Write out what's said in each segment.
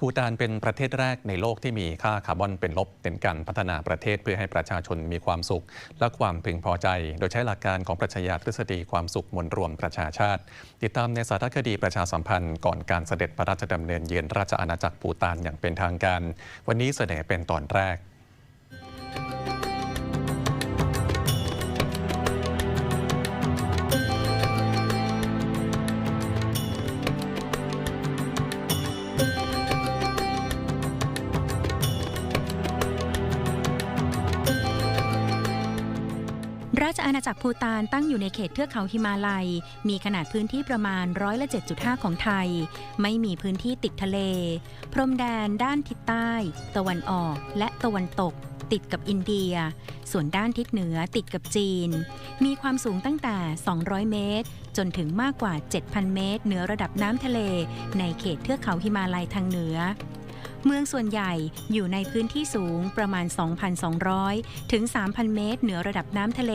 ภูฏานเป็นประเทศแรกในโลกที่มีค่าคาร์บอนเป็นลบเป็นการพัฒนาประเทศเพื่อให้ประชาชนมีความสุข และความพึงพอใจ โดยใช้หลักการของปรัชญาทฤษฎีความสุขมวลรวมประชาชาติ ติดตามในสารคดีประชาสัมพันธ์ก่อนการเสด็จพระราชดำเนินเยือนราชอาณาจักรภูฏานอย่างเป็นทางการ วันนี้เสนอเป็นตอนแรก ราชอาณาจักรภูตานตั้งอยู่ในเขตเทือกเขาหิมาลัย มีขนาดพื้นที่ประมาณร้อยละ7.5 ของไทย ไม่มีพื้นที่ติดทะเล พรมแดนด้านทิศใต้ ตะวันออกและตะวันตก ติดกับอินเดีย ส่วนด้านทิศเหนือติดกับจีน มีความสูงตั้งแต่ 200 เมตร จนถึงมากกว่า 7,000 เมตรเหนือระดับน้ำทะเล ในเขตเทือกเขาหิมาลัยทางเหนือ เมืองส่วนใหญ่อยู่ในพื้นที่สูงประมาณ 2,200 ถึง 3,000 เมตร เหนือระดับน้ำทะเล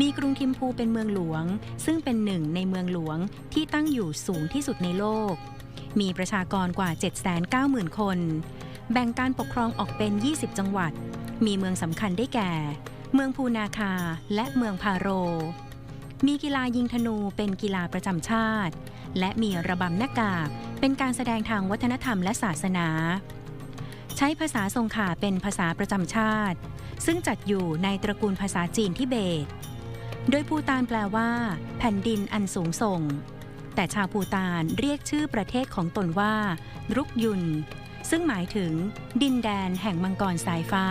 มีกรุงทิมพูเป็นเมืองหลวง ซึ่งเป็นหนึ่งในเมืองหลวงที่ตั้งอยู่สูงที่สุดในโลก มีประชากรกว่า 790,000 คน แบ่งการปกครองออกเป็น 20 จังหวัด มีเมืองสำคัญได้แก่ เมืองพูนาคาและเมืองพาโร มีกีฬายิงธนูเป็นกีฬาประจำชาติ และมีระบำหน้ากาก เป็นการแสดงทางวัฒนธรรมและศาสนา ใช้ภาษาทรงขาเป็นภาษาประจำชาติ ซึ่งจัดอยู่ในตระกูลภาษาจีนทิเบต โดยภูตานแปลว่า แผ่นดินอันสูงส่ง แต่ชาวภูตานเรียกชื่อประเทศของตนว่า รุกยุน ซึ่งหมายถึง ดินแดนแห่งมังกรสายฟ้า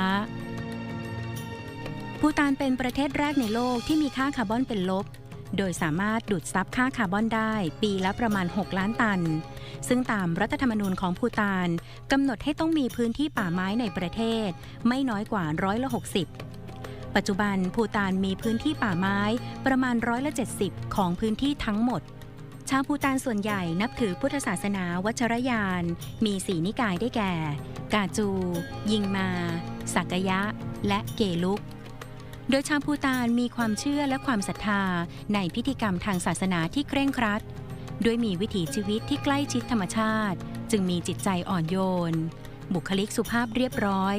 ภูตานเป็นประเทศแรกในโลกที่มีค่าคาร์บอนเป็นลบ โดยสามารถดูดซับค่าคาร์บอนได้ปีละประมาณ 6 ล้านตัน ซึ่งตามรัฐธรรมนูญของภูตานกำหนดให้ต้องมีพื้นที่ป่าไม้ในประเทศ ไม่น้อยกว่าร้อยละ60 ปัจจุบันภูตานมีพื้นที่ป่าไม้ประมาณร้อยละ70 ของพื้นที่ทั้งหมด ชาวภูตานส่วนใหญ่นับถือพุทธศาสนาวัชรยาน มีสีนิกายได้แก่ กาจู ยิงมา สักยะ และเกลุก โดยชาวภูตานมีความเชื่อและความศรัทธาในพิธีกรรมทางศาสนาที่เคร่งครัด ด้วยมีวิถีชีวิตที่ใกล้ชิดธรรมชาติ จึงมีจิตใจอ่อนโยน บุคลิกสุภาพเรียบร้อย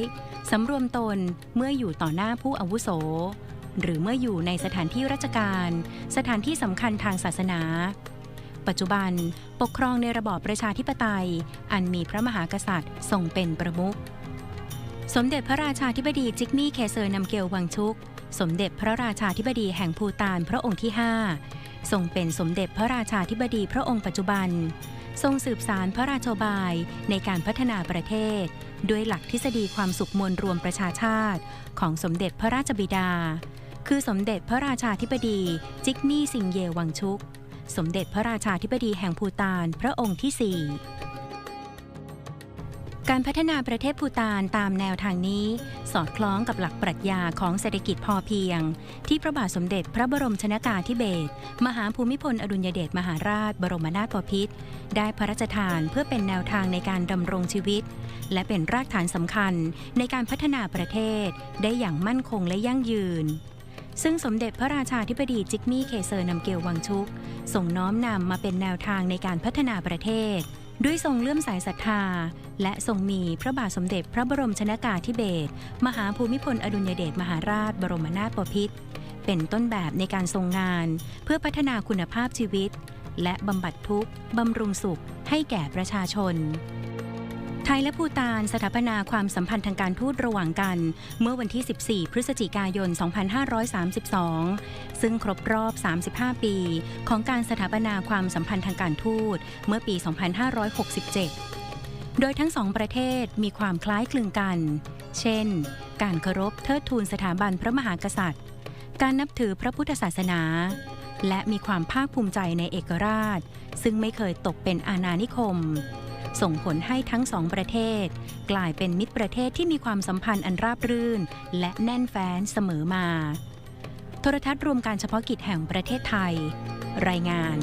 สำรวมตนเมื่ออยู่ต่อหน้าผู้อาวุโส หรือเมื่ออยู่ในสถานที่ราชการ สถานที่สำคัญทางศาสนา ปัจจุบันปกครองในระบอบประชาธิปไตย อันมีพระมหากษัตริย์ทรงเป็นประมุขสมเด็จพระราชาธิบดีจิกมี่เคเซอร์นำเกลวังชุก สมเด็จพระราชาธิบดีแห่งภูตานพระองค์ที่ 5 ทรงเป็นสมเด็จพระราชาธิบดีพระองค์ปัจจุบัน ทรงสืบสารพระราชบายในการพัฒนาประเทศ ด้วยหลักทฤษฎีความสุขมวลรวมประชาชาติของสมเด็จพระราชบิดา คือสมเด็จพระราชาธิบดีจิกมี่ซิงเยวังชุก สมเด็จพระราชาธิบดีแห่งภูตานพระองค์ที่4 การพัฒนาประเทศภูตานตามแนวทางนี้ สอดคล้องกับหลักปรัชญาของเศรษฐกิจพอเพียง ที่พระบาทสมเด็จพระบรมชนากาธิเบศรมหาภูมิพลอดุลยเดชมหาราช บรมนาถบพิตรได้พระราชทานเพื่อเป็นแนวทางในการดำรงชีวิต และเป็นรากฐานสำคัญในการพัฒนาประเทศ ได้อย่างมั่นคงและยั่งยืนซึ่งสมเด็จพระราชาธิบดีจิกมี่เคเซอร์นำเกลวังชุกส่งน้อมนำมาเป็นแนวทางในการพัฒนาประเทศ ด้วยทรงเลื่อมสายศรัทธา และทรงมีพระบาทสมเด็จพระบรมชนากาธิเบศรมหาภูมิพลอดุลยเดชมหาราชบรมนาถบพิตรเป็นต้นแบบในการทรงงาน เพื่อพัฒนาคุณภาพชีวิต และบำบัดทุกข์บำรุงสุขให้แก่ประชาชน ไทยและภูตานสถาปนาความสัมพันธ์ทางการทูตระหว่างกัน เมื่อวันที่ 14 พฤศจิกายน 2532 ซึ่งครบรอบ 35 ปี ของการสถาปนาความสัมพันธ์ทางการทูตเมื่อปี 2567 โดยทั้งสองประเทศมีความคล้ายคลึงกัน เช่น การเคารพเทิดทูนสถาบันพระมหากษัตริย์ การนับถือพระพุทธศาสนา และมีความภาคภูมิใจในเอกราช ซึ่งไม่เคยตกเป็นอาณานิคม ส่งผลให้ทั้งสองประเทศ กลายเป็นมิตรประเทศที่มีความสัมพันธ์อันราบรื่น และแน่นแฟ้นเสมอมา โทรทัศน์รวมการเฉพาะกิจแห่งประเทศไทย รายงาน